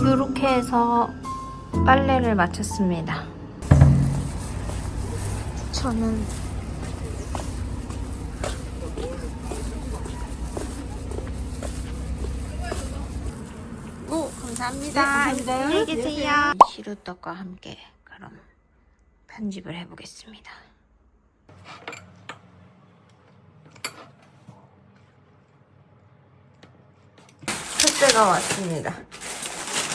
이렇게 해서 빨래를 마쳤습니다. 저는 오 감사합니다. 감사합니다. 안녕히 계세요. 시루떡과 함께 그럼 편집을 해보겠습니다. 첫째가 왔습니다.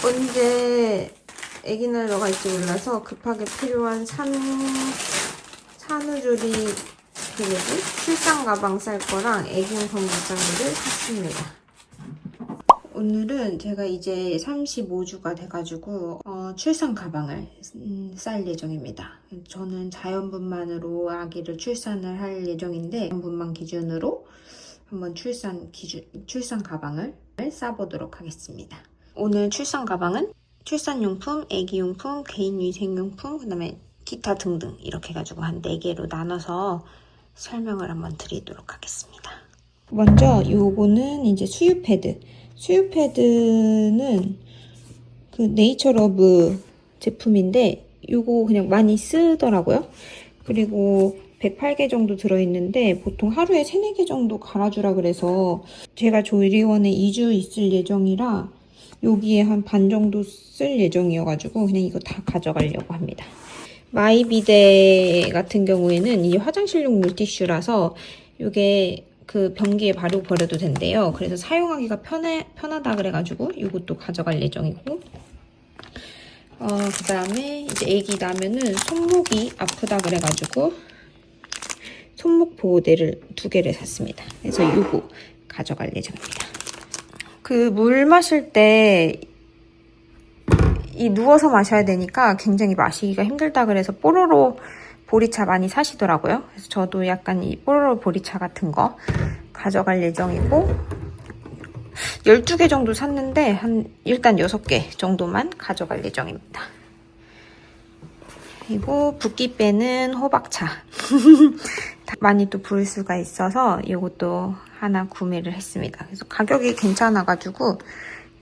언제 아기 날로가 있지 몰라서 급하게 필요한 산, 산후조리 그 뭐지? 출산 가방 쌀 거랑 애기용품 물장구를 샀습니다. 오늘은 제가 이제 35주가 돼가지고 어, 출산 가방을 음, 쌀 예정입니다. 저는 자연분만으로 아기를 출산을 할 예정인데 자연분만 기준으로 한번 출산 기준 출산 가방을 싸보도록 하겠습니다. 오늘 출산 가방은 출산용품, 아기용품, 개인위생용품, 그 다음에 기타 등등 이렇게 해가지고 한 4개로 나눠서 설명을 한번 드리도록 하겠습니다. 먼저 요거는 이제 수유 패드. 수유 패드는 그 네이처러브 제품인데 요거 그냥 많이 쓰더라고요. 그리고 108개 정도 들어있는데 보통 하루에 3, 4개 정도 갈아주라 그래서 제가 조리원에 2주 있을 예정이라 여기에 한 반 정도 쓸 예정이어가지고 그냥 이거 다 가져가려고 합니다. 마이비데 같은 경우에는 이 화장실용 물티슈라서 이게 그 변기에 바로 버려도 된대요. 그래서 사용하기가 편해, 편하다 그래가지고 이것도 가져갈 예정이고 어, 그 다음에 이제 애기 나면은 손목이 아프다 그래가지고 손목 보호대를 두 개를 샀습니다. 그래서 이거 가져갈 예정입니다. 그 물 마실 때 이 누워서 마셔야 되니까 굉장히 마시기가 힘들다 그래서 뽀로로 보리차 많이 사시더라고요. 그래서 저도 약간 이 뽀로로 보리차 같은 거 가져갈 예정이고 12개 정도 샀는데 한 일단 6개 정도만 가져갈 예정입니다. 그리고 붓기 빼는 호박차 많이 또 부을 수가 있어서 이것도 하나 구매를 했습니다. 그래서 가격이 괜찮아가지고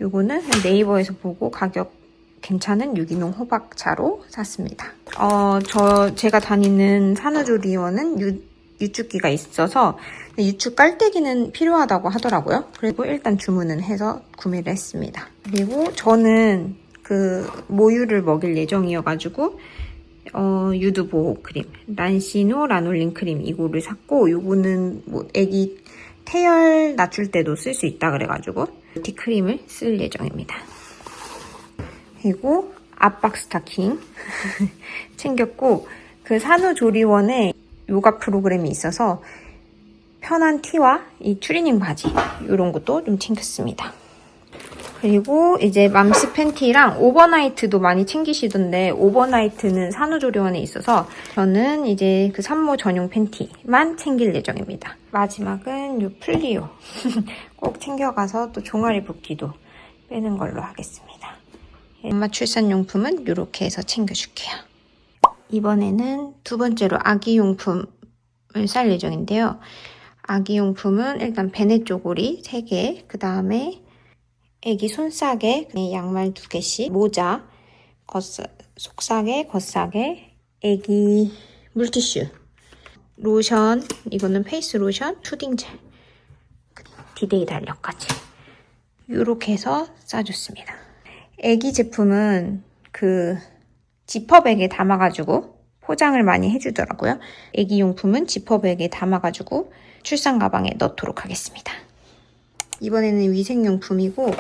이거는 네이버에서 보고 가격 괜찮은 유기농 호박차로 샀습니다. 어, 저 제가 다니는 산후조리원은 유, 유축기가 있어서 유축 깔때기는 필요하다고 하더라고요. 그리고 일단 주문은 해서 구매를 했습니다. 그리고 저는 그 모유를 먹일 예정이어가지고 어, 유두 보호 크림, 란시노 라놀린 크림 이거를 샀고 요거는 뭐 애기 태열 낮출 때도 쓸 수 있다 그래가지고 티 크림을 쓸 예정입니다. 그리고 압박 스타킹 챙겼고 그 산후조리원에 요가 프로그램이 있어서 편한 티와 이 추리닝 바지 이런 것도 좀 챙겼습니다. 그리고 이제 맘스 팬티랑 오버나이트도 많이 챙기시던데 오버나이트는 산후조리원에 있어서 저는 이제 그 산모 전용 팬티만 챙길 예정입니다. 마지막은 요 플리오 꼭 챙겨가서 또 종아리 붓기도 빼는 걸로 하겠습니다. 엄마 출산용품은 이렇게 해서 챙겨줄게요. 이번에는 두 번째로 아기용품을 쌀 예정인데요. 아기용품은 일단 베네 쪼고리 3개, 그 다음에 애기 손싸개, 양말 2개씩, 모자, 겉사, 속싸개, 겉싸개, 애기 물티슈, 로션, 이거는 페이스 로션, 푸딩젤, 디데이 달력까지 이렇게 해서 싸줬습니다. 애기 제품은 그 지퍼백에 담아가지고 포장을 많이 해주더라고요. 애기 용품은 지퍼백에 담아가지고 출산 가방에 넣도록 하겠습니다. 이번에는 위생용품이고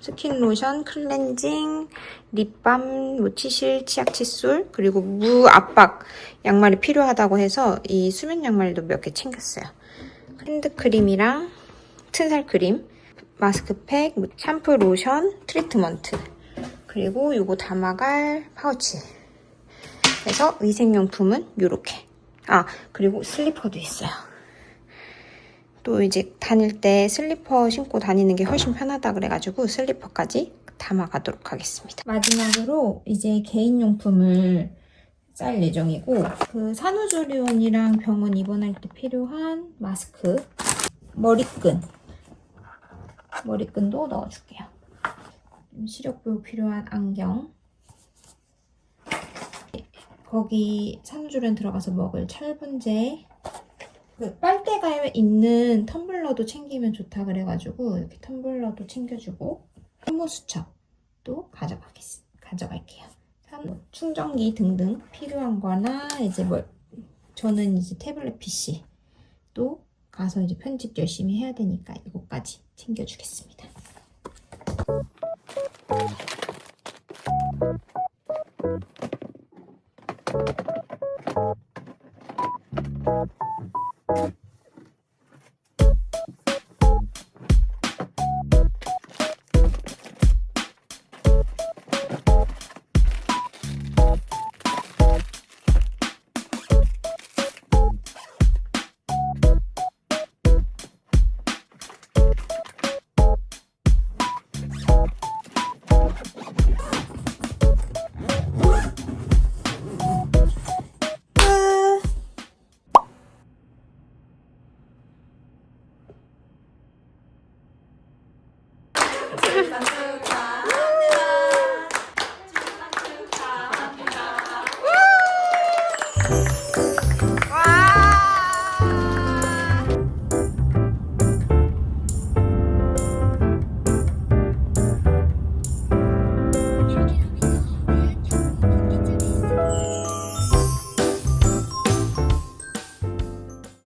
스킨 로션, 클렌징, 립밤, 뭐 치실, 치약 칫솔 그리고 무 압박 양말이 필요하다고 해서 이 수면 양말도 몇 개 챙겼어요. 핸드크림이랑 튼살 크림, 마스크팩, 뭐 샴푸, 로션, 트리트먼트 그리고 요거 담아갈 파우치. 그래서 위생용품은 요렇게. 아 그리고 슬리퍼도 있어요 또 이제 다닐 때 슬리퍼 신고 다니는 게 훨씬 편하다 그래가지고 슬리퍼까지 담아가도록 하겠습니다. 마지막으로 이제 개인용품을 쌀 예정이고 그 산후조리원이랑 병원 입원할 때 필요한 마스크 머리끈. 머리끈도 넣어줄게요. 시력 보호 필요한 안경. 거기 산후조리원 들어가서 먹을 철분제 그 빨대가 있는 텀블러도 챙기면 좋다 그래가지고 이렇게 텀블러도 챙겨주고 혐오수첩 도 가져가겠, 가져갈게요 산- 충전기 등등 필요한 거나 이제 뭐 저는 이제 태블릿 PC 또 가서 이제 편집 열심히 해야 되니까 이거까지 챙겨주겠습니다. Música